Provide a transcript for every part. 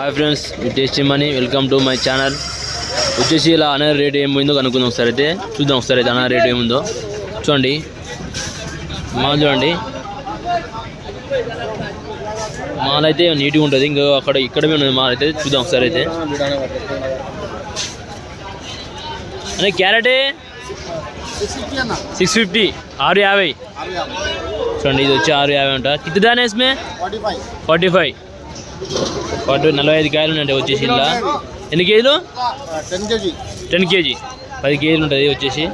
Hi friends tasty money welcome to my channel వచ్చేసి ఇలా అనే రేట్ ఏమైందో కనుక్కుందాం ఒకసారి అయితే. చూద్దాం ఒకసారి అయితే అనే రేట్ ఏముందో చూడండి. మాల్ చూడండి. మాల్ అయితే నీట్గా ఉంటుంది. ఇంకా అక్కడ ఇక్కడ ఉన్నది మాల్ అయితే. చూద్దాం ఒకసారి అయితే. అనే క్యారెట్ సిక్స్ ఫిఫ్టీ ఆరు యాభై. చూడండి ఇది వచ్చి ఆరు యాభై అంట. కిత్ దాని వేసమే ఫార్టీ ఫైవ్ ఫార్టీ నలభై ఐదు కాయలు ఉంటాయి వచ్చేసి ఇలా ఎన్ని కేజీలు? Ten KG. Ten KG. పది కేజీలు ఉంటుంది వచ్చేసి.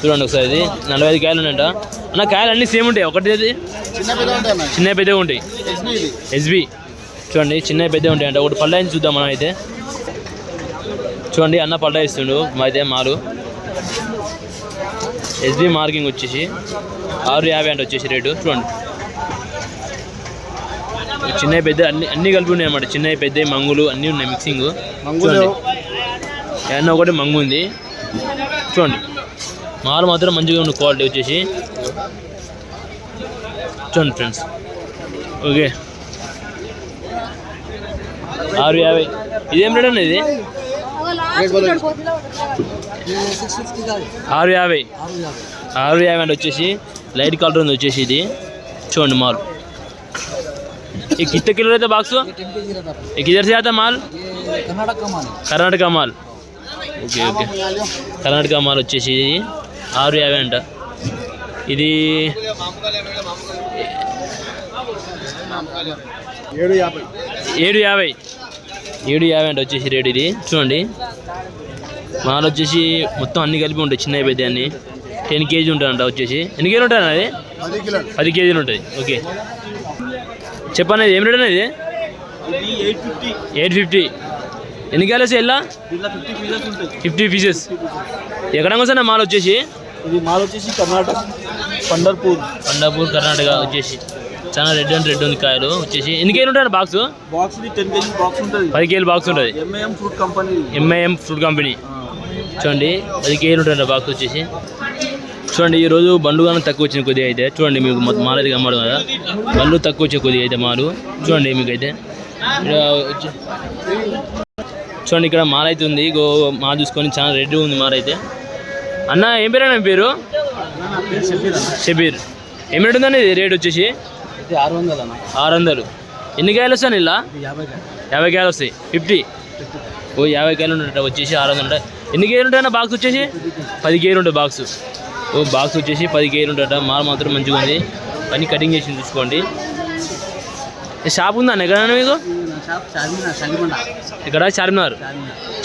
చూడండి ఒకసారి ఇది. నలభై ఐదు కాయలు ఉన్నాయంట అన్న కాయలు అన్నీ సేమ్ ఉంటాయి? ఒకటి ఇది చిన్న పిల్ల ఉంటాయి ఎస్బీ చూడండి చిన్న పెద్దగా ఉంటాయి అంట ఒకటి పళ్ళ చూద్దాం మనం అయితే. చూడండి అన్న పళ్ళ ఇస్తుండు. మా అయితే మాలు. ఎస్బి మార్కింగ్ వచ్చేసి ఆరు యాభై అంటే వచ్చేసి రేటు. చూడండి. చిన్న పెద్ద అన్ని అన్నీ కలిపి ఉన్నాయి అన్నమాట. చిన్న పెద్ద మంగులు అన్నీ ఉన్నాయి మిక్సింగ్ ఏమన్నా ఒకటి మంగు ఉంది. చూడండి. మాలు మాత్రం మంచిగా ఉంది క్వాలిటీ వచ్చేసి. చూడండి ఫ్రెండ్స్ ఓకే. ఆరు యాభై. ఇదేం రేట్ అన్న ఇది? ఆరు యాభై. ఆరు యాభై. అంటే వచ్చేసి లైట్ కలర్ ఉంది వచ్చేసి ఇది. చూడండి మాల్. ఈ కిత్త కిలో అయితే బాక్స్ ఈ కిదర్ से आता माल కర్ణాటక మాని కర్ణాటక మాల్ ఓకే ఓకే కర్ణాటక మాల్ వచ్చేసి ఇది ఆరు యాభై అంట ఇది ఏడు యాభై ఏడు యాభై ఏడు యాభై అంటే వచ్చేసి రేట్ ఇది చూడండి మాల్ వచ్చేసి మొత్తం అన్ని కలిపి ఉంటాయి చిన్న పెద్ద అన్ని టెన్ కేజీ ఉంటాయంట వచ్చేసి ఎన్ని కేజీలు ఉంటాయి అది పది కిలోలు పది కేజీలు ఉంటుంది ఓకే చెప్పన్నది ఏం రేట్ అనేది ఇది ఎయిట్ ఫిఫ్టీ. ఎన్ని కేజీలు ఎలా దీంట్లో ఫిఫ్టీ పీసెస్ ఉంటాయి. ఎక్కడ వస్తాయి మాల్ వచ్చేసి? ఇది మాల్ వచ్చేసి కర్ణాటక పండర్పూర్. పండాపూర్ కర్ణాటక వచ్చేసి. చాలా రెడ్ అండ్ రెడ్ ఉంది కాయలు. వచ్చేసి ఎన్ని కేజీలు ఉంటాయి box box ten KG box ఉంటుంది. పది కేజీలు బాక్స్ ఉంటుంది. MAM fruit company MIM fruit company చూడండి పది కేజీలు ఉంటుంది బాక్స్ వచ్చేసి. చూడండి ఈరోజు బండ్లు కానీ తక్కువ వచ్చిన కొద్దిగా అయితే. చూడండి మీకు మొత్తం మాల్ అయితే కమ్మడం కదా. బండ్లు తక్కువ వచ్చే కొద్దిగా అయితే మాలు. చూడండి ఇక్కడ వచ్చి- చూడండి ఇక్కడ మాల్ అయితే ఉంది. గో మాల్ చూసుకొని చాలా రెడ్ ఉంది మాల్ అయితే. అన్న ఏం పేరు అన్న మీ పేరు? షబీర్. ఏం రేట్ ఉందండి ఇది రేట్ వచ్చేసి? ఆరు వందలు అన్న. ఆరు వందలు ఎన్ని కాయలు వస్తాను ఇలా? యాభై కాయలు. వస్తాయి. ఫిఫ్టీ? ఓ యాభై కాయలు ఉంటాయి వచ్చేసి ఆరు వందలు ఉంటాయి ఎన్ని కేజీలు ఉంటాయన్న బాక్స్ వచ్చేసి? పది కేజీలు. ఉంటుంది బాక్స్. బాక్స్ వచ్చేసి పది కేజీలు ఉంటాయట మాల్ మాత్రం మంచిగా ఉంది. పని కటింగ్ చేసి చూసుకోండి. షాప్ ఉందా అన్న? ఎక్కడ మీకు? ఇక్కడ చార్మినార్.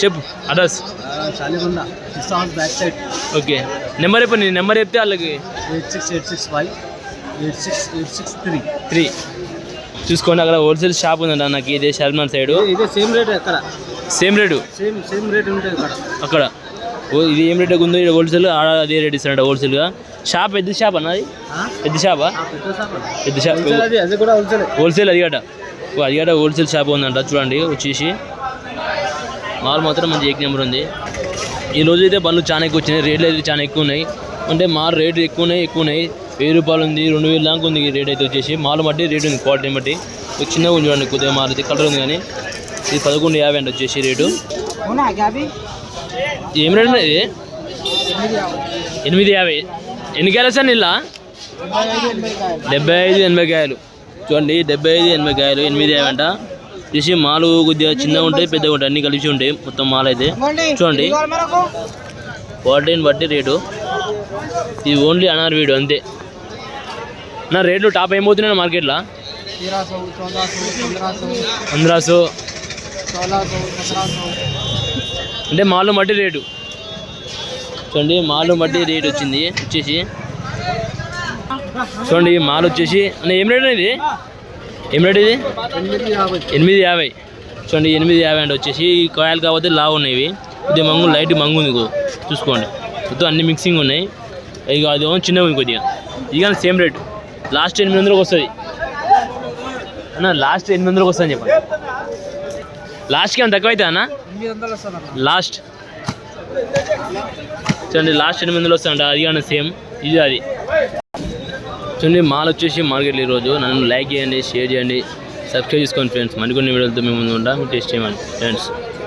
చెప్పు address. Back side okay. Number చెప్పు నీ నెంబర్ చెప్తే వాళ్ళకి. Eight six eight six five eight six eight six three. Three చూసుకోండి అక్కడ హోల్సేల్ షాప్ ఉందంట నాకు ఇదే చార్మినార్ సైడ్. ఇదే సేమ్ రేట్ ఎక్కడ same rate. Same same rate ఉంటుంది అక్కడ. అక్కడ. ఇది ఏం రేట్ ఉందో? ఇది హోల్సేల్ ఆడ అదే రేట్ ఇస్తారంట హోల్సేల్గా షాప్ పెద్ద షాప్ అన్నది పెద్ద షాపా పెద్ద షాప్ హోల్సేల్ అది అది కూడా హోల్సేల్ హోల్సేల్ అదిగట అదిగట హోల్సేల్ షాప్ ఉందంట చూడండి వచ్చేసి. మాల్ మాత్రం మంచి ఏక్ నెంబర్ ఉంది. ఈ రోజు అయితే బండ్లు చాలా ఎక్కువ వచ్చినాయి రేట్లు అయితే చాలా ఎక్కువ ఉన్నాయి. అంటే మాల్ రేటు ఎక్కువ ఉన్నాయి ఎక్కువ ఉన్నాయి. వెయ్యి రూపాయలు ఉంది రెండు వేలు దాకా ఉంది రేట్ అయితే వచ్చేసి. మాల్ బట్టి రేట్ ఉంది క్వాలిటీని బట్టి. చిన్నగా ఉంది చూడండి కొద్దిగా మాల్ అయితే కలర్ ఉంది కానీ. ఇది పదకొండు యాభై అండి వచ్చేసి రేటు. ఏం రేట్ ఉన్నది ఎనిమిది యాభై. ఎన్ని కాయలు సార్ నీళ్ళ? డెబ్బై ఐదు ఎనభై కాయలు. చూడండి డెబ్బై ఐదు ఎనభై కాయలు ఎనిమిది యాభై అంట. చూసి మాలు కొద్దిగా చిన్నగా ఉంటాయి పెద్దగా ఉంటాయి అన్ని కలిసి ఉంటాయి మొత్తం మాలు అయితే. చూడండి. క్వాలిటీని బట్టి రేటు. ఇది ఓన్లీ అనార్ వీడు అంతే. నా రేట్లు టాప్ ఏం మార్కెట్లో? అందరాసు అంటే మాలు బట్టి రేటు. చూడండి మాలు బట్టి రేట్ వచ్చింది వచ్చేసి. చూడండి మాలు వచ్చేసి అన్న ఏం రేట్ ఇది? ఏం రేట్ ఇది? ఎనిమిది యాభై. చూడండి ఎనిమిది యాభై అంటే వచ్చేసి. కాయలు కాకపోతే లావు ఉన్నాయి ఇవి. మంగు లైట్ మంగు ఉంది చూసుకోండి. మొత్తం అన్ని మిక్సింగ్ ఉన్నాయి. ఇక అది చిన్నగా ఉంది కొద్దిగా. ఇక సేమ్ రేట్. లాస్ట్ ఎనిమిది వందలకు వస్తుంది. అన్న లాస్ట్ ఎనిమిది వందలకు వస్తుంది చెప్పండి. లాస్ట్కి ఏమైనా తక్కువ అవుతా అన్న లాస్ట్ చూడండి లాస్ట్ ఎనిమిది వందలు వస్తాయంట అది కానీ సేమ్ ఇది అది. చూడండి మాల్ వచ్చేసి మార్కెట్లో ఈరోజు. నన్ను లైక్ చేయండి షేర్ చేయండి. సబ్స్క్రైబ్ చేసుకోండి ఫ్రెండ్స్ మరికొన్ని వీడియోలతో మేము ముందు ఉంటాం. టేస్ట్ చేయమని ఫ్రెండ్స్